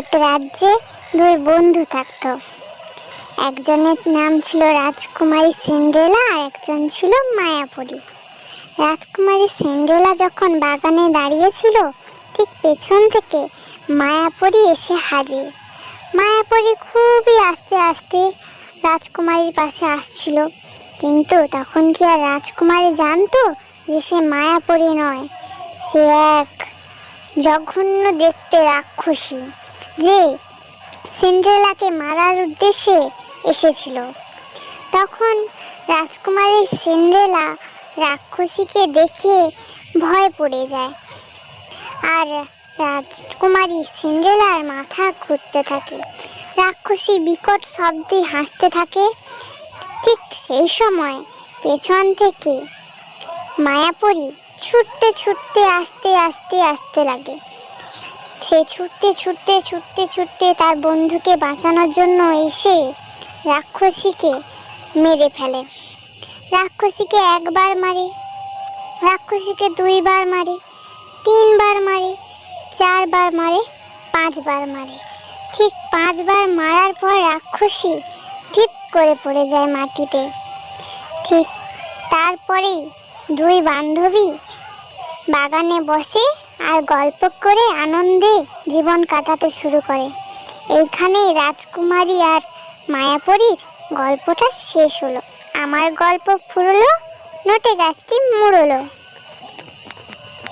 এক রাজ্যে দুই বন্ধু থাকত। একজনের নাম ছিল রাজকুমারী সিন্ড্রেলা আর একজন ছিল মায়াপুরী। রাজকুমারী সিন্ড্রেলা যখন বাগানে দাঁড়িয়েছিল, ঠিক পেছন থেকে মায়াপুরী এসে হাজির। মায়াপুরী খুবই আস্তে আস্তে রাজকুমারীর পাশে আসছিল। কিন্তু তখন কি আর রাজকুমারী জানতো যে সে মায়াপুরী নয়? সে এক জঘন্য দেখতে রাক্ষসী। যে সিন্ড্রেলাকে মারার উদ্দেশ্যে এসেছিল। তখন রাজকুমারী সিন্ড্রেলা রাক্ষসীকে দেখে ভয় পড়ে যায়। আর রাজকুমারী সিন্ড্রেলার মাথা ঘুরতে থাকে। রাক্ষসী বিকট শব্দে হাসতে থাকে। ঠিক সেই সময় পেছন থেকে মায়াপুরী ছুটতে ছুটতে আস্তে আস্তে, আসতে লাগে। সে ছুটতে ছুটতে ছুটতে ছুটতে তার বন্ধুকে বাঁচানোর জন্য এসে রাক্ষসীকে মেরে ফেলে। রাক্ষসীকে একবার মারে, রাক্ষসীকে দুইবার মারে, তিনবার মারে, চারবার মারে, পাঁচবার মারে। ঠিক পাঁচবার মারার পর রাক্ষসী ঠিক করে পড়ে যায় মাটিতে। ঠিক তারপরেই দুই বান্ধবী বাগানে বসে আর গল্প করে আনন্দে জীবন কাটাতে শুরু করে। এইখানে রাজকুমারী আর মায়াপরীর গল্পটা শেষ হলো। আমার গল্প ফুরলো, নোটে গাছটি মুড়লো।